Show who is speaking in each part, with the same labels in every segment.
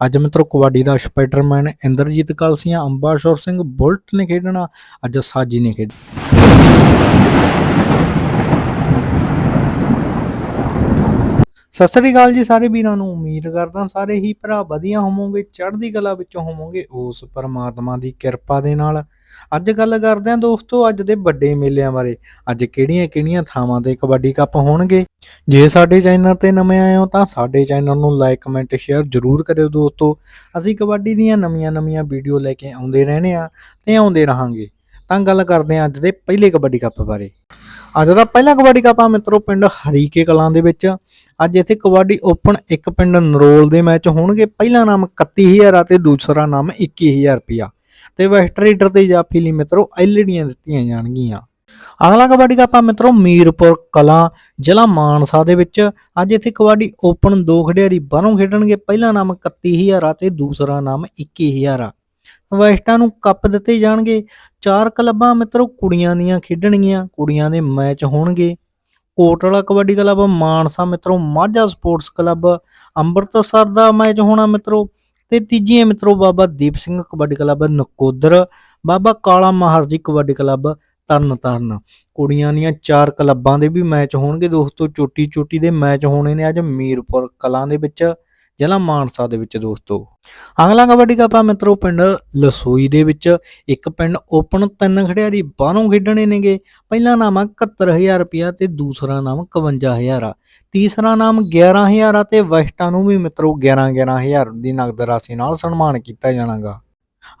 Speaker 1: ਅੱਜ ਮਿੱਤਰੋ ਕਬੱਡੀ ਦਾ ਸਪਾਈਡਰਮੈਨ ਇੰਦਰਜੀਤ ਕਲਸੀਆਂ ਅੰਬਾਸ਼ੋਰ ਸਿੰਘ ਬੁਲਟ ਨੇ ਖੇਡਣਾ, ਅੱਜ ਸਾਜੀ ਨੇ ਖੇਡ ਸਤਿ ਸ੍ਰੀ ਅਕਾਲ ਜੀ ਸਾਰੇ ਵੀਰਾਂ ਨੂੰ, ਉਮੀਦ ਕਰਦਾ ਸਾਰੇ ਹੀ ਭਰਾ ਵਧੀਆ ਹੋਵੋਗੇ, ਚੜ੍ਹਦੀ ਕਲਾ ਵਿੱਚੋਂ ਹੋਵੋਗੇ ਉਸ ਪਰਮਾਤਮਾ ਦੀ ਕਿਰਪਾ ਦੇ ਨਾਲ। ਅੱਜ ਗੱਲ ਕਰਦੇ ਹਾਂ ਦੋਸਤੋ ਅੱਜ ਦੇ ਵੱਡੇ ਮੇਲਿਆਂ ਬਾਰੇ। ਅੱਜ ਕਿਹੜੀਆਂ-ਕਿਹੜੀਆਂ ਥਾਵਾਂ ਤੇ ਕਬੱਡੀ ਕੱਪ ਹੋਣਗੇ? ਜੇ ਸਾਡੇ ਚੈਨਲ ਤੇ ਨਵੇਂ ਆਏ ਹੋ ਤਾਂ ਸਾਡੇ ਚੈਨਲ ਨੂੰ ਲਾਈਕ, ਕਮੈਂਟ, ਸ਼ੇਅਰ ਜ਼ਰੂਰ ਕਰਿਓ ਦੋਸਤੋ। ਅਸੀਂ ਕਬੱਡੀ ਦੀਆਂ ਨਵੀਆਂ-ਨਵੀਆਂ ਵੀਡੀਓ ਲੈ ਕੇ ਆਉਂਦੇ ਰਹਿੰਦੇ ਆ ਤੇ ਆਉਂਦੇ ਰਹਾਂਗੇ। ਤਾਂ ਗੱਲ ਕਰਦੇ ਹਾਂ ਅੱਜ ਦੇ ਪਹਿਲੇ ਕਬੱਡੀ ਕੱਪ ਬਾਰੇ। ਅੱਜ ਦਾ ਪਹਿਲਾ ਕਬੱਡੀ ਕੱਪ ਆ ਮਿੱਤਰੋ, ਪਿੰਡ ਹਰੀਕੇ ਕਲਾਂ ਦੇ ਵਿੱਚ। ਅੱਜ ਇੱਥੇ ਕਬੱਡੀ ਓਪਨ ਇੱਕ ਪਿੰਡ ਨਰੋਲ ਦੇ ਮੈਚ ਹੋਣਗੇ। ਪਹਿਲਾ ਨਾਮ 31000 ਆ ਤੇ ਦੂਸਰਾ ਨਾਮ 21000 ਰੁਪਿਆ ਤੇ ਵੈਸਟ ਰੇਡਰ ਤੇ ਜਾਫੀ ਲਈ ਮਿੱਤਰੋ, ਐਲਡੀਆਂ ਦਿੱਤੀਆਂ ਜਾਣਗੀਆਂ। ਅਗਲਾ ਕਬੱਡੀ ਕੱਪ ਆ ਮਿੱਤਰੋ, ਮੀਰਪੁਰ ਕਲਾਂ, ਜ਼ਿਲ੍ਹਾ ਮਾਨਸਾ ਦੇ ਵਿੱਚ। ਅੱਜ ਇੱਥੇ ਕਬੱਡੀ ਓਪਨ ਦੋ ਖਿਡਾਰੀ ਬਾਹਰੋਂ ਖੇਡਣਗੇ। ਪਹਿਲਾ ਨਾਮ 31000 ਆ ਤੇ ਦੂਸਰਾ ਨਾਮ 21000 ਆ। ਵੈਸਟਾਂ ਨੂੰ ਕੱਪ ਦਿੱਤੇ ਜਾਣਗੇ। ਚਾਰ ਕਲੱਬਾਂ ਮਿੱਤਰੋ ਕੁੜੀਆਂ ਦੀਆਂ ਖੇਡਣਗੀਆਂ, ਕੁੜੀਆਂ ਦੇ ਮੈਚ ਹੋਣਗੇ। ਕੋਟਲਾ ਕਬੱਡੀ ਕਲੱਬ, ਮਾਨਸਾ ਮਿੱਤਰੋ ਮਾਝਾ ਸਪੋਰਟਸ ਕਲੱਬ, ਅੰਮ੍ਰਿਤਸਰ ਦਾ ਮੈਚ ਹੋਣਾ ਮਿੱਤਰੋ। ਤੇ ਤੀਜੀ ਹੈ ਮਿੱਤਰੋ ਬਾਬਾ ਦੀਪ ਸਿੰਘ ਕਬੱਡੀ ਕਲੱਬ, ਨਕੋਦਰ। ਬਾਬਾ ਕਾਲਾ ਮਹਾਰਜੀ ਕਬੱਡੀ ਕਲੱਬ ਤਰਨ ਤਾਰਨ ਕੁੜੀਆਂ ਦੀਆਂ ਚਾਰ ਕਲੱਬਾਂ ਦੇ ਵੀ ਮੈਚ ਹੋਣਗੇ ਦੋਸਤੋ। ਚੋਟੀ ਚੋਟੀ ਦੇ ਮੈਚ ਹੋਣੇ ਨੇ ਅੱਜ ਮੀਰਪੁਰ ਕਲਾਂ ਦੇ ਵਿੱਚ। ਜ਼ਿਲ੍ਹਾ ਮਾਨਸਾ ਦੇ ਵਿੱਚ ਦੋਸਤੋ। ਅਗਲਾ ਕਬੱਡੀ ਕੱਪ ਆ ਮਿੱਤਰੋ, ਪਿੰਡ ਲਸੋਈ ਦੇ ਵਿੱਚ। ਇੱਕ ਪਿੰਡ ਓਪਨ ਤਿੰਨ ਖਿਡਾਰੀ ਬਾਹਰੋਂ ਖੇਡਣੇ ਨੇਗੇ। ਪਹਿਲਾ ਨਾਮ ਆ 71000 ਰੁਪਿਆ ਤੇ ਦੂਸਰਾ ਨਾਮ 51000 ਆ। ਤੀਸਰਾ ਨਾਮ 11000 ਆ ਤੇ ਵੈਸਟਾਂ ਨੂੰ ਵੀ ਮਿੱਤਰੋ 11 11000 ਦੀ ਨਗਦ ਰਾਸ਼ੀ ਨਾਲ ਸਨਮਾਨ ਕੀਤਾ ਜਾਣਾਗਾ।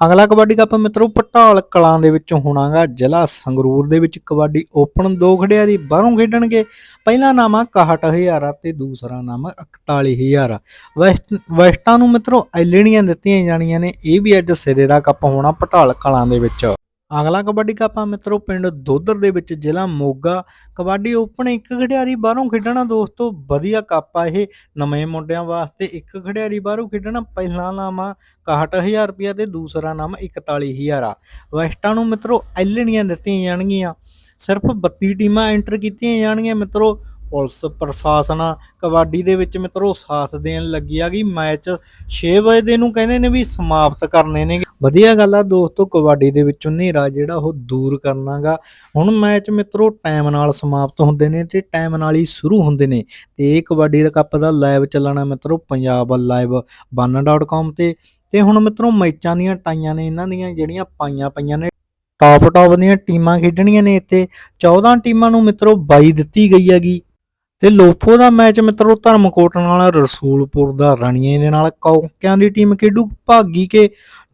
Speaker 1: ਅਗਲਾ ਕਬੱਡੀ ਕੱਪ ਮਿੱਤਰੋ ਪਟਾਲ ਕਲਾਂ ਦੇ ਵਿੱਚ ਹੋਣਾਗਾ, ਜ਼ਿਲ੍ਹਾ ਸੰਗਰੂਰ ਦੇ ਵਿੱਚ ਕਬੱਡੀ ਓਪਨ ਦੋ ਖਿਡਾਰੀ ਬਾਹਰੋਂ ਖੇਡਣਗੇ। ਪਹਿਲਾ ਨਾਮ ਆ 61000 ਆ ਤੇ ਦੂਸਰਾ ਨਾਮ 41000 ਆ ਵੈਸਟ, ਵੈਸਟਾਂ ਨੂੰ ਮਿੱਤਰੋ ਐਲਡੀਆਂ ਦਿੱਤੀਆਂ ਜਾਣੀਆਂ ਨੇ, ਇਹ ਵੀ ਅੱਜ ਸਿਰੇ ਦਾ ਕੱਪ ਹੋਣਾ ਪਟਾਲ ਕਲਾਂ ਦੇ ਵਿੱਚ। ਅਗਲਾ ਕਬੱਡੀ ਕੱਪ ਆ ਮਿੱਤਰੋ, ਪਿੰਡ ਦੋਦਰ ਦੇ ਵਿੱਚ ਜ਼ਿਲ੍ਹਾ ਮੋਗਾ ਕਬੱਡੀ ਓਪਨ ਇੱਕ ਖਿਡਾਰੀ ਬਾਹਰੋਂ ਖੇਡਣਾ ਦੋਸਤੋ, ਵਧੀਆ ਕੱਪ ਆ ਇਹ। ਨਵੇਂ ਮੁੰਡਿਆਂ ਵਾਸਤੇ ਇੱਕ ਖਿਡਾਰੀ ਬਾਹਰੋਂ ਖੇਡਣਾ, ਪਹਿਲਾ ਨਾਮ ਆ 61000 ਰੁਪਇਆ ਤੇ ਦੂਸਰਾ ਨਾਮ 41000 ਆ। ਵੈਸਟਾਂ ਨੂੰ ਮਿੱਤਰੋ ਐਲਣੀਆਂ ਦਿੱਤੀਆਂ ਜਾਣਗੀਆਂ। ਸਿਰਫ 32 ਟੀਮਾਂ ਐਂਟਰ ਕੀਤੀਆਂ ਜਾਣਗੀਆਂ ਮਿੱਤਰੋ ਪੁਲਿਸ ਪ੍ਰਸ਼ਾਸਨ ਕਬੱਡੀ ਦੇ ਵਿੱਚ ਮਿੱਤਰੋ ਸਾਥ ਦੇਣ ਲੱਗੀ ਆ ਗਈ ਮੈਚ 6 ਵਜੇ ਦੇ ਨੂੰ ਕਹਿੰਦੇ ਨੇ ਵੀ ਸਮਾਪਤ ਕਰਨੇ ਨੇ। ਵਧੀਆ ਗੱਲ ਆ ਦੋਸਤੋ, ਕਬੱਡੀ ਦੇ ਵਿੱਚੋਂ ਹਨੇਰਾ ਜਿਹੜਾ ਉਹ ਦੂਰ ਕਰਨਾਗਾ ਹੁਣ ਮੈਚ ਮਿੱਤਰੋ ਟਾਈਮ ਨਾਲ ਸਮਾਪਤ ਹੁੰਦੇ ਨੇ ਤੇ ਟਾਈਮ ਨਾਲ ਹੀ ਸ਼ੁਰੂ ਹੁੰਦੇ ਨੇ। ਤੇ ਇਹ ਕਬੱਡੀ ਦਾ ਕੱਪ ਦਾ ਲਾਈਵ ਚੱਲਣਾ ਮਿੱਤਰੋ ਪੰਜਾਬ ਲਾਈਵ ban.com ਤੇ। ਤੇ ਹੁਣ ਮਿੱਤਰੋ ਮੈਚਾਂ ਦੀਆਂ ਟਾਈਆਂ ਨੇ, ਇਹਨਾਂ ਦੀਆਂ ਜਿਹੜੀਆਂ ਪਾਈਆਂ ਪਈਆਂ ਨੇ ਟਾਪ ਟਾਪ ਦੀਆਂ ਟੀਮਾਂ ਖੇਡਣੀਆਂ ਨੇ ਇੱਥੇ। 14 ਟੀਮਾਂ ਨੂੰ ਮਿੱਤਰੋ 22 ਦਿੱਤੀ ਗਈ ਹੈਗੀ। ਤੇ ਲੋਫੋ ਦਾ ਮੈਚ ਮਿੱਤਰੋ ਧਰਮਕੋਟ ਨਾਲ ਰਸੂਲਪੁਰ ਦਾ ਰਣੀਏ ਦੇ ਨਾਲ ਕੌਕਿਆਂ ਦੀ ਟੀਮ ਖੇਡੂ ਭਾਗੀ ਕੇ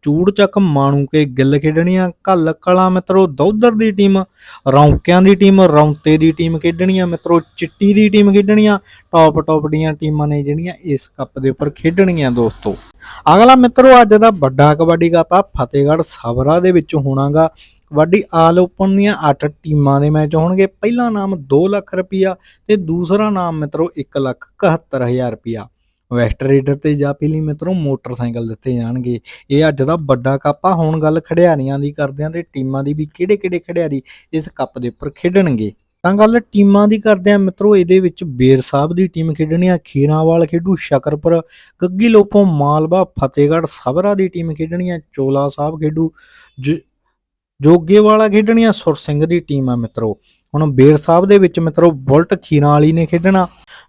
Speaker 1: ਚੂੜ ਚੱਕ ਮਾਣੂ ਕੇ ਗਿੱਲ ਖੇਡਣੀਆਂ ਕੱਲ ਕਲਾ ਮਿੱਤਰੋ ਦੌਦਰ ਦੀ ਟੀਮ, ਰੌਂਕਿਆਂ ਦੀ ਟੀਮ, ਰੌਂਤੇ ਦੀ ਟੀਮ ਖੇਡਣੀਆਂ ਮਿੱਤਰੋ, ਚਿੱਟੀ ਦੀ ਟੀਮ ਖੇਡਣੀਆਂ ਟੌਪ ਟੌਪ ਦੀਆਂ ਟੀਮਾਂ ਨੇ ਜਿਹੜੀਆਂ ਇਸ ਕੱਪ ਦੇ ਉੱਪਰ ਖੇਡਣੀਆਂ ਦੋਸਤੋ। ਅਗਲਾ ਮਿੱਤਰੋ ਅੱਜ ਦਾ ਵੱਡਾ ਕਬੱਡੀ ਕੱਪ ਆ, ਫਤਿਹਗੜ੍ਹ ਸਬਰਾ ਦੇ ਵਿੱਚ ਹੋਣਾਗਾ। ਕਬੱਡੀ ਆਲ ਓਪਨ ਦੀਆਂ 8 ਟੀਮਾਂ ਦੇ ਮੈਚ ਹੋਣਗੇ। ਪਹਿਲਾ ਨਾਮ 2 ਲੱਖ ਰੁਪਿਆ ਤੇ ਦੂਸਰਾ ਨਾਮ ਮਿੱਤਰੋ 1 ਲੱਖ 71000 ਰੁਪਿਆ ਵੈਸਟ ਰੇਡਰ ਤੇ ਜਾਪੀ ਲਈ ਮਿੱਤਰੋ ਮੋਟਰਸਾਈਕਲ ਦਿੱਤੇ ਜਾਣਗੇ। ਇਹ ਅੱਜ ਦਾ ਵੱਡਾ ਕੱਪ ਆ। ਹੁਣ ਗੱਲ ਖਿਡਾਰੀਆਂ ਦੀ ਕਰਦੇ ਆਂ ਤੇ ਟੀਮਾਂ ਦੀ ਵੀ ਕਿਹੜੇ-ਕਿਹੜੇ ਖਿਡਾਰੀ ਇਸ ਕੱਪ ਦੇ ਉੱਪਰ ਖੇਡਣਗੇ। ਤਾਂ ਗੱਲ ਟੀਮਾਂ ਦੀ ਕਰਦੇ ਆ ਮਿੱਤਰੋ ਇਹਦੇ ਵਿੱਚ ਬੇਰ ਸਾਹਿਬ ਦੀ ਟੀਮ ਖੇਡਣੀ ਆ। ਖੀਰਾਵਾਲ ਖੇਡੂ, ਸ਼ਕਰਪੁਰ, ਗੱਗੀ ਲੋਪੋ, ਮਾਲਵਾ, ਫਤਿਹਗੜ੍ਹ ਸਬਰਾ ਦੀ ਟੀਮ ਖੇਡਣੀ ਆ। ਚੋਲਾ ਸਾਹਿਬ ਖੇਡੂ ਜੋਗੇ ਵਾਲਾ ਖੇਡਣੀ ਆ ਸੁਰ ਸਿੰਘ ਦੀ ਟੀਮ ਆ ਮਿੱਤਰੋ। ਹੁਣ ਬੇਰ ਸਾਹਿਬ ਦੇ ਵਿੱਚ ਮਿੱਤਰੋ, ਬੁਲਟ ਖੀਰਾਂ ਵਾਲੀ ਨੇ ਖੇਡਣਾ।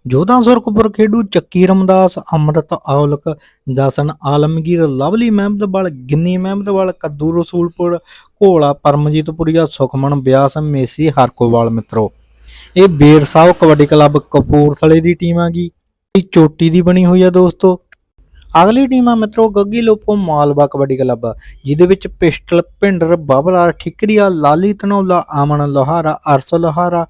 Speaker 1: ਜੋਧਾ ਸੁਰਖਪੁਰ ਖੇਡੂ ਚੱਕੀ ਰਮਦਾਸ, ਅੰਮ੍ਰਿਤ ਔਲਕ ਜਸਨ ਆਲਮਗੀਰ, ਲਵਲੀ ਮਹਿਮਦਵਾਲ, ਗਿੰਨੀ ਮਹਿਮਦਵਾਲ, ਕੱਦੂ ਰਸੂਲਪੁਰ, ਘੋਲਾ ਪਰਮਜੀਤਪੁਰੀਆ ਸੁਖਮਨ ਬਿਆਸ, ਮੇਸੀ ਹਰਕੋਵਾਲ ਮਿੱਤਰੋ। ਇਹ ਬੇਰ ਸਾਹਿਬ ਕਬੱਡੀ ਕਲੱਬ ਕਪੂਰਥਲੇ ਦੀ ਟੀਮ ਆ ਗਈ। ਇਹ ਚੋਟੀ ਦੀ ਬਣੀ ਹੋਈ ਆ ਦੋਸਤੋ। ਅਗਲੀ ਟੀਮ ਆ ਮਿੱਤਰੋ ਗੱਗੀ ਲੋਪੋ ਮਾਲਵਾ ਕਬੱਡੀ ਕਲੱਬ, ਜਿਹਦੇ ਵਿੱਚ pistol Bhinder Babla Thikria, Lali Dhanaula Aman Lohara, Arsh Lohara,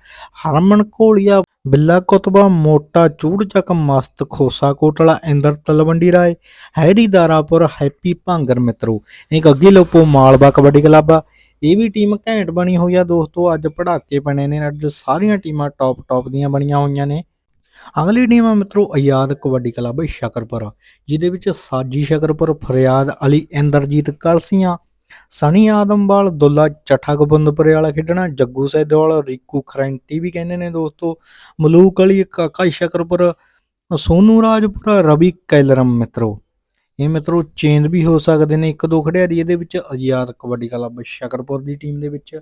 Speaker 1: Harman Kolia Billa Kutba Mota Choor Chak Mast Khosa Kotla, Inder Talwandi Rai, Harry Darapur, Happy Bhangar ਮਿੱਤਰੋ। ਇਹ ਗੱਗੀ ਲੋਪੋ ਮਾਲਵਾ ਕਬੱਡੀ ਕਲੱਬ ਆ। ਇਹ ਵੀ ਟੀਮ ਘੈਂਟ ਬਣੀ ਹੋਈ ਆ ਦੋਸਤੋ, ਅੱਜ ਪੜਾਕੇ ਬਣੇ ਨੇ, ਅੱਜ ਸਾਰੀਆਂ ਟੀਮਾਂ ਟੌਪ ਟੌਪ ਦੀਆਂ ਬਣੀਆਂ ਹੋਈਆਂ ਨੇ। ਅਗਲੀ ਟੀਮ ਹੈ ਮਿੱਤਰੋ ਆਜ਼ਾਦ ਕਬੱਡੀ ਕਲੱਬ ਸ਼ਕਰਪੁਰ, ਜਿਹਦੇ ਵਿੱਚ ਸਾਜੀ ਸ਼ਕਰਪੁਰ, ਫਰਿਆਦ ਅਲੀ, ਇੰਦਰਜੀਤ ਕਲਸੀਆਂ ਸਣੀ ਆਦਮਵਾਲ, ਦੁੱਲਾ ਚੱਠਾ ਗੋਬਿੰਦਪੁਰੇ ਵਾਲਾ ਖੇਡਣਾ, ਜੱਗੂ ਸੈਦੋਵਾਲ ਰੀਕੂ ਖਰੈਂਟੀ ਵੀ ਕਹਿੰਦੇ ਨੇ ਦੋਸਤੋ, ਮਲੂਕ ਅਲੀ, ਕਾਕਾ ਸ਼ਕਰਪੁਰ, ਸੋਨੂ ਰਾਜਪੁਰਾ, ਰਵੀ ਕੈਲਰਮ ਮਿੱਤਰੋ। ਇਹ ਮਿੱਤਰੋ ਚੇਂਜ ਵੀ ਹੋ ਸਕਦੇ ਨੇ ਇੱਕ ਦੋ ਖਿਡਾਰੀ, ਇਹਦੇ ਵਿੱਚ ਆਜ਼ਾਦ ਕਬੱਡੀ ਕਲੱਬ ਸ਼ਕਰਪੁਰ ਦੀ ਟੀਮ ਦੇ ਵਿੱਚ।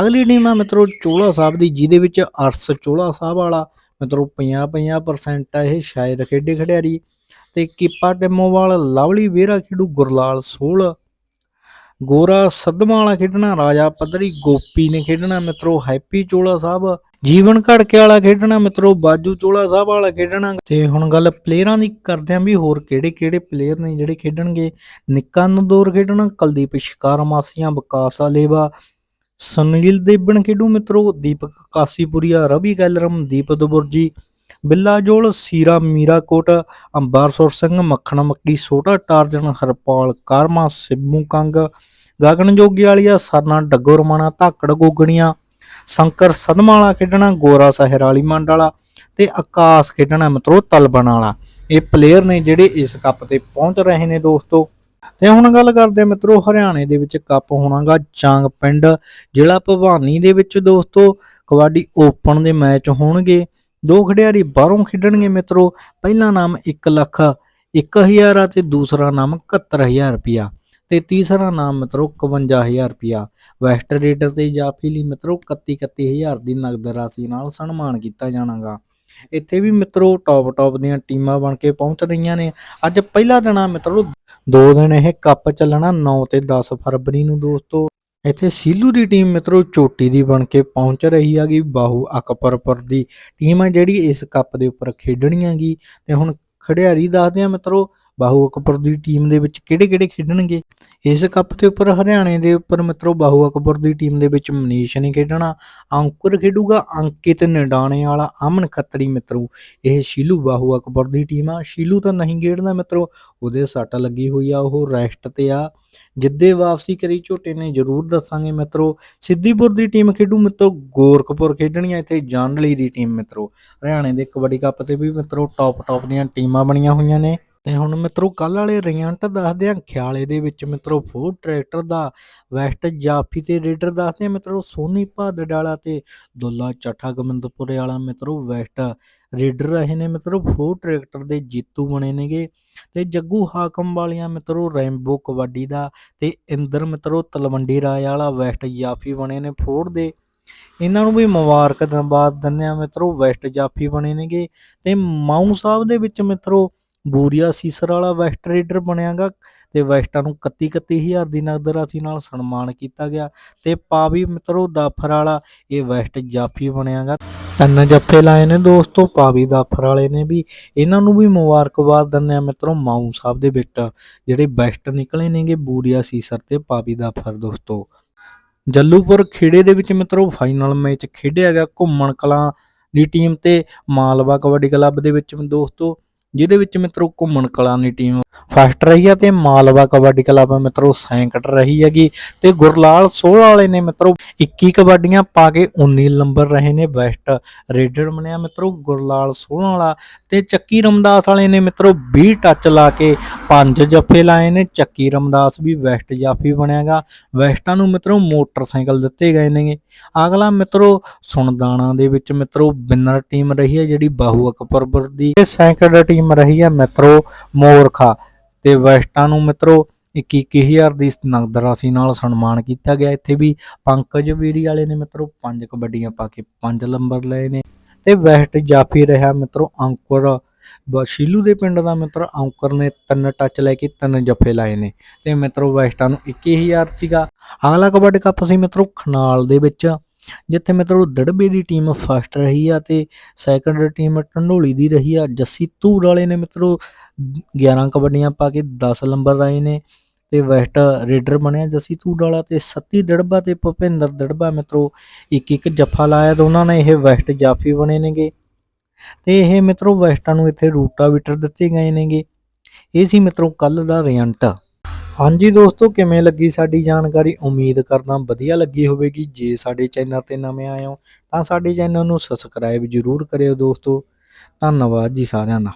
Speaker 1: ਅਗਲੀ ਟੀਮ ਆ ਮਿੱਤਰੋ ਚੋਲਾ ਸਾਹਿਬ ਦੀ, ਜਿਹਦੇ ਵਿੱਚ ਅਰਸ ਚੋਲਾ ਸਾਹਿਬ ਵਾਲਾ ਮਿੱਤਰੋ 50 50% ਇਹ ਸ਼ਾਇਦ ਖੇਡੇ ਖਿਡਾਰੀ। ਤੇ ਕੀਪਾ ਟਿਮੋਵਾਲ ਲਵਲੀ ਵੇਰਾ ਖੇਡੂ, ਗੁਰਲਾਲ ਸੋਲ ਗੋਰਾ ਸੱਧਵਾਂ ਵਾਲਾ ਖੇਡਣਾ, ਰਾਜਾ ਪੱਧਰੀ ਗੋਪੀ ਨੇ ਖੇਡਣਾ ਮਿੱਤਰੋ, ਹੈਪੀ ਚੋਲਾ ਸਾਹਿਬ, ਜੀਵਨ ਘੜਕੇ ਵਾਲਾ ਖੇਡਣਾ ਮਿੱਤਰੋ, ਬਾਜੂ ਚੋਲਾ ਸਾਹਿਬ ਵਾਲਾ ਖੇਡਣਾ। ਤੇ ਹੁਣ ਗੱਲ ਪਲੇਅਰਾਂ ਦੀ ਕਰਦੇ ਆਂ ਵੀ ਹੋਰ ਕਿਹੜੇ ਕਿਹੜੇ ਪਲੇਅਰ ਨੇ ਜਿਹੜੇ ਖੇਡਣਗੇ। ਨਿੱਕਾ ਨੰਦੋਰ ਖੇਡਣਾ, ਕੁਲਦੀਪ ਸ਼ਿਕਾਰ ਮਾਸੀਆਂ, ਵਿਕਾਸ ਅਲੇਵਾ ਸੁਨੀਲ ਦੇਬਣ ਖੇਡੂ ਮਿੱਤਰੋ, ਦੀਪਕ ਕਾਸੀਪੁਰੀਆ ਰਵੀ ਗੈਲਰਮ ਦੀਪ ਦਬੁਰਜੀ, ਬਿੱਲਾ ਜੋਲ, ਸੀਰਾ ਮੀਰਾਕੋਟ, ਅੰਬਾਰਸੁਰ ਸਿੰਘ, ਮੱਖਣ ਮੱਕੀ ਛੋਟਾ ਟਾਰਜਨ ਹਰਪਾਲ ਕਰਮਾ, ਸਿੱਬੂ ਕੰਗ, ਗਗਨ ਜੋਗੀ ਵਾਲੀਆ, ਸਰਨਾ ਡੱਗੋ ਰਮਾਣਾ ਧਾਕੜ ਗੋਗਣੀਆਂ, ਸ਼ੰਕਰ ਸਦਮਾਲਾ ਖੇਡਣਾ, ਗੋਰਾ ਸਹਿਰ ਵਾਲੀ ਮੰਡ ਵਾਲਾ ਤੇ ਆਕਾਸ਼ ਖੇਡਣਾ ਮਿੱਤਰੋ, ਤਲਬਣ ਵਾਲਾ। ਇਹ ਪਲੇਅਰ ਨੇ ਜਿਹੜੇ ਇਸ ਕੱਪ ਤੇ ਪਹੁੰਚ ਰਹੇ ਨੇ ਦੋਸਤੋ। ਤੇ ਹੁਣ ਗੱਲ ਕਰਦੇ ਹਾਂ ਮਿੱਤਰੋ ਹਰਿਆਣੇ ਦੇ ਵਿੱਚ ਕੱਪ ਹੋਣਾਗਾ ਚਾਂਗ ਪਿੰਡ, ਜ਼ਿਲ੍ਹਾ ਭਵਾਨੀ ਦੇ ਵਿੱਚ ਦੋਸਤੋ ਕਬੱਡੀ ਓਪਨ ਦੇ ਮੈਚ ਹੋਣਗੇ। ਦੋ ਖਿਡਾਰੀ ਬਾਹਰੋਂ ਖੇਡਣਗੇ ਮਿੱਤਰੋ, ਪਹਿਲਾ ਨਾਮ 1 ਲੱਖ 1000 ਆ ਤੇ ਦੂਸਰਾ ਨਾਮ 71000 ਰੁਪਿਆ ਤੇ ਤੀਸਰਾ ਨਾਮ ਮਿੱਤਰੋ 51000 ਰੁਪਿਆ ਵੈਸਟ ਰੇਡਰ ਤੇ ਜਾਫੀ ਲਈ ਮਿੱਤਰੋ 31 31000 ਦੀ ਨਗਦ ਰਾਸ਼ੀ ਨਾਲ ਸਨਮਾਨ ਕੀਤਾ ਜਾਣਾਗਾ। ਇੱਥੇ ਵੀ ਮਿੱਤਰੋ ਟੌਪ ਟੌਪ ਦੀਆਂ ਟੀਮਾਂ ਬਣ ਕੇ ਪਹੁੰਚ ਰਹੀਆਂ ਨੇ। ਅੱਜ ਪਹਿਲਾ ਦਿਨ ਆ ਮਿੱਤਰੋ ਦੋ ਦਿਨ ਇਹ ਕੱਪ ਚੱਲਣਾ 9 ਤੇ 10 ਫਰਵਰੀ ਨੂੰ ਦੋਸਤੋ। ਇੱਥੇ ਸੀਲੂ ਦੀ ਟੀਮ ਮਿੱਤਰੋ ਚੋਟੀ ਦੀ ਬਣ ਕੇ ਪਹੁੰਚ ਰਹੀ ਹੈਗੀ, ਬਾਹੂ ਅਕਬਰਪੁਰ ਦੀ। ਟੀਮ ਹੈ ਜਿਹੜੀ ਇਸ ਕੱਪ ਦੇ ਉੱਪਰ ਖੇਡਣੀ ਹੈਗੀ। ਤੇ ਹੁਣ ਖਿਡਾਰੀ ਦੱਸਦੇ ਆ ਮਿੱਤਰੋ ਬਾਹੂ ਅਕਬਰ ਦੀ ਟੀਮ ਦੇ ਵਿੱਚ ਕਿਹੜੇ ਕਿਹੜੇ ਖੇਡਣਗੇ? ਇਸ ਕੱਪ ਦੇ ਉੱਪਰ ਹਰਿਆਣੇ ਦੇ ਉੱਪਰ ਮਿੱਤਰੋ ਬਾਹੂ ਅਕਬਰ ਦੀ ਟੀਮ ਦੇ ਵਿੱਚ ਮਨੀਸ਼ ਨੇ ਖੇਡਣਾ, ਅੰਕੁਰ ਖੇਡੂਗਾ ਅੰਕਿਤ ਨਿਡਾਣੇ ਵਾਲਾ ਅਮਨ ਖੱਤਰੀ ਮਿੱਤਰੋ। ਇਹ ਸ਼ੀਲੂ ਬਾਹੂ ਅਕਬਰ ਦੀ ਟੀਮ ਆ, ਸ਼ੀਲੂ ਤਾਂ ਨਹੀਂ ਖੇਡਦਾ ਮਿੱਤਰੋ, ਉਹਦੇ ਸੱਟ ਲੱਗੀ ਹੋਈ ਆ, ਉਹ ਰੈਸਟ ਤੇ ਆ। ਜਿੱਦੇ ਵਾਪਸੀ ਕਰੀ ਝੋਟੇ ਨੇ ਜ਼ਰੂਰ ਦੱਸਾਂਗੇ ਮਿੱਤਰੋ, ਸਿੱਧੀਪੁਰ ਦੀ ਟੀਮ ਖੇਡੂ ਮਿੱਤਰੋ, ਗੋਰਖਪੁਰ ਖੇਡਣੀ ਆ ਇੱਥੇ ਜਾਨਲੀ ਦੀ ਟੀਮ ਮਿੱਤਰੋ। ਹਰਿਆਣੇ ਦੇ ਕਬੱਡੀ ਕੱਪ ਤੇ ਵੀ ਮਿੱਤਰੋ ਟੌਪ ਟੌਪ ਦੀਆਂ ਟੀਮਾਂ ਬਣੀਆਂ ਹੋਈਆਂ ਨੇ। ਤੇ ਹੁਣ ਮਿੱਤਰੋ ਕੱਲ ਵਾਲੇ ਰਿਜ਼ਲਟ ਦੱਸਦੇ ਆ, ਖਿਆਲੇ ਦੇ ਵਿੱਚ ਮਿੱਤਰੋ ਫੋਰ ਟਰੈਕਟਰ ਦਾ ਵੈਸਟ ਜਾਫੀ ਤੇ ਰੇਡਰ ਦੱਸਦੇ ਆ, ਮਿੱਤਰੋ, ਸੋਨੀ ਭਾਦੜ ਵਾਲਾ ਤੇ ਦੁੱਲਾ ਚੱਠਾ ਗੋਬਿੰਦਪੁਰੇ ਵਾਲਾ ਮਿੱਤਰੋ ਵੈਸਟ ਰੇਡਰ ਰਹੇ ਨੇ ਮਿੱਤਰੋ ਫੋਰ ਟਰੈਕਟਰ ਦੇ ਜੀਤੂ ਬਣੇ ਨੇਗੇ ਤੇ ਜੱਗੂ ਹਾਕਮ ਵਾਲੀਆਂ ਮਿੱਤਰੋ, ਰੈਂਬੋ ਕਬੱਡੀ ਦਾ ਤੇ ਇੰਦਰ ਮਿੱਤਰੋ, ਤਲਵੰਡੀ ਰਾਏ ਵਾਲਾ ਵੈਸਟ ਜਾਫੀ ਬਣੇ ਨੇ ਫੋਰ ਦੇ। ਇਹਨਾਂ ਨੂੰ ਵੀ ਮੁਬਾਰਕ ਬਾਦ ਦਿੰਦੇ ਆ ਮਿੱਤਰੋ ਵੈਸਟ ਜਾਫੀ ਬਣੇ ਨੇਗੇ ਤੇ ਮਾਊ ਸਾਹਿਬ ਦੇ ਵਿੱਚ ਮਿੱਤਰੋ ਬੂਰੀਆ ਸੀਸਰ ਵਾਲਾ ਵੈਸਟ ਰੇਡਰ ਬਣਿਆਗਾ ਤੇ ਵੈਸਟਾਂ ਨੂੰ 31 31000 ਦੀ ਨਗਦ ਰਾਸ਼ੀ ਨਾਲ ਸਨਮਾਨ ਕੀਤਾ ਗਿਆ ਤੇ ਪਾਵੀ ਮਿੱਤਰੋ ਦਾਫਰ ਵਾਲਾ ਇਹ ਵੈਸਟ ਜਾਫੀ ਬਣਿਆਗਾ। ਤਿੰਨ ਜੱਫੇ ਲਾਏ ਨੇ ਦੋਸਤੋ ਪਾਵੀ ਦਾਫਰ ਵਾਲੇ ਨੇ ਵੀ। ਇਹਨਾਂ ਨੂੰ ਵੀ ਮੁਬਾਰਕਬਾਦ ਦਿੰਦੇ ਆ ਮਿੱਤਰੋ ਮਾਊ ਸਾਹਿਬ ਦੇ ਵਿੱਚ ਜਿਹੜੇ ਬੈਸਟ ਨਿਕਲੇ ਨੇਗੇ ਬੂਰੀਆ ਸੀਸਰ ਤੇ ਪਾਵੀ ਦਾਫਰ ਦੋਸਤੋ। ਜੱਲੂਪੁਰ ਖੇੜੇ ਦੇ ਵਿੱਚ ਮਿੱਤਰੋ ਫਾਈਨਲ ਮੈਚ ਖੇਡਿਆ ਗਿਆ ਘੁੰਮਣ ਕਲਾਂ ਦੀ ਟੀਮ ਤੇ ਮਾਲਵਾ ਕਬੱਡੀ ਕਲੱਬ ਦੇ ਵਿੱਚ ਦੋਸਤੋ। ਜਿਹਦੇ ਵਿੱਚ ਮਿੱਤਰੋ ਘੁੰਮਣ ਕਲਾਂ ਦੀ ਟੀਮ ਫਸਟ ਰਹੀ ਆ ਤੇ ਮਾਲਵਾ ਕਬੱਡੀ ਕਲੱਬ ਮਿੱਤਰੋ ਸੈਂਕੜ ਰਹੀ ਹੈਗੀ ਤੇ ਗੁਰਲਾਲ ਸੋਹ ਵਾਲੇ ਨੇ ਮਿੱਤਰੋ 21 ਕਬੱਡੀਆਂ ਪਾ ਕੇ 19 ਨੰਬਰ ਰਹੇ ਨੇ ਬੈਸਟ ਰੇਡਰ ਬਣਿਆ ਮਿੱਤਰੋ ਗੁਰਲਾਲ ਸੋਹ ਵਾਲਾ ਤੇ ਚੱਕੀ ਰਮਦਾਸ ਵਾਲੇ ਨੇ ਮਿੱਤਰੋ 20 ਟੱਚ ਲਾ ਕੇ ਪੰਜ ਜੱਫੇ ਲਾਏ ਨੇ, ਚੱਕੀ ਰਮਦਾਸ ਵੀ ਵੈਸਟ ਜਾਫੀ ਬਣਿਆਗਾ। ਵੈਸਟਾਂ ਨੂੰ ਮਿੱਤਰੋ ਮੋਟਰਸਾਈਕਲ ਦਿੱਤੇ ਗਏ ਨੇਗੇ। ਅਗਲਾ ਮਿੱਤਰੋ ਸੁਣਦਾਣਾ ਦੇ ਵਿੱਚ ਮਿੱਤਰੋ ਵਿਨਰ ਟੀਮ ਰਹੀ ਹੈ, ਜਿਹੜੀ ਬਾਹੂ ਅਕਬਰਪੁਰ ਦੀ ਤੇ ਸੈਂਕੜ ਟੀਮ ਰਹੀ ਹੈ ਮਿੱਤਰੋ ਮੋਰਖਾ। ਤੇ ਵੈਸਟਾਂ ਨੂੰ ਮਿੱਤਰੋ 21000 ਦੀ ਨਗਦ ਰਾਸ਼ੀ ਨਾਲ ਸਨਮਾਨ ਕੀਤਾ ਗਿਆ। ਇੱਥੇ ਵੀ ਪੰਕਜ ਵੀਰੀ ਵਾਲੇ ਨੇ ਮਿੱਤਰੋ ਪੰਜ ਕਬੱਡੀਆਂ ਪਾ ਕੇ ਪੰਜ ਨੰਬਰ ਲਏ ਨੇ। ਤੇ ਵੈਸਟ ਜਾਫੀ ਰਿਹਾ ਮਿੱਤਰੋ ਅੰਕੁਰ ਸ਼ੀਲੂ ਦੇ ਪਿੰਡ ਦਾ ਮਿੱਤਰ ਅੰਕੁਰ ਨੇ ਤਿੰਨ ਟੱਚ ਲੈ ਕੇ ਤਿੰਨ ਜੱਫੇ ਲਾਏ ਨੇ ਤੇ ਮਿੱਤਰੋ ਵੈਸਟਾਂ ਨੂੰ 21000 ਸੀਗਾ। ਅਗਲਾ ਕਬੱਡੀ ਕੱਪ ਸੀ ਮਿੱਤਰੋ ਖਨਾਲ ਦੇ ਵਿੱਚ, ਜਿੱਥੇ ਮਿੱਤਰੋ ਦੜਬੇ ਦੀ ਟੀਮ ਫਸਟ ਰਹੀ ਆ ਤੇ ਸੈਕੰਡ ਟੀਮ ਢੰਡੋਲੀ ਦੀ ਰਹੀ ਆ। ਜੱਸੀ ਧੂਰ ਵਾਲੇ ਨੇ ਮਿੱਤਰੋ 11 ਕਬੱਡੀਆਂ ਪਾ ਕੇ 10 ਨੰਬਰ ਲਾਏ ਨੇ ਤੇ ਵੈਸਟ ਰੇਡਰ ਬਣਿਆ ਜੱਸੀ ਧੂਰ ਵਾਲਾ ਤੇ ਸੱਤੀ ਦੜਬਾ ਤੇ ਭੁਪਿੰਦਰ ਦੜਬਾ ਮਿੱਤਰੋ ਇੱਕ ਇੱਕ ਜੱਫਾ ਲਾਇਆ ਤੇ ਉਹਨਾਂ ਨੇ ਇਹ ਵੈਸਟ ਜਾਫੀ ਬਣੇ ਨੇਗੇ। ਤੇ ਇਹ ਮਿੱਤਰੋ ਵੈਸਟਾਂ ਨੂੰ ਇੱਥੇ ਰੂਟਾਵੀਟਰ ਦਿੱਤੇ ਗਏ ਨੇਗੇ। ਇਹ ਸੀ ਮਿੱਤਰੋ ਕੱਲ ਦਾ ਰਿਜ਼ਲਟ ਹਾਂਜੀ ਦੋਸਤੋ, ਕਿਵੇਂ ਲੱਗੀ ਸਾਡੀ ਜਾਣਕਾਰੀ? ਉਮੀਦ ਕਰਦਾ ਵਧੀਆ ਲੱਗੀ ਹੋਵੇਗੀ। ਜੇ ਸਾਡੇ ਚੈਨਲ ਤੇ ਨਵੇਂ ਆਏ ਹੋ ਤਾਂ ਸਾਡੇ ਚੈਨਲ ਨੂੰ ਸਬਸਕ੍ਰਾਈਬ ਜਰੂਰ ਕਰਿਓ ਦੋਸਤੋ। ਧੰਨਵਾਦ ਜੀ ਸਾਰਿਆਂ ਦਾ।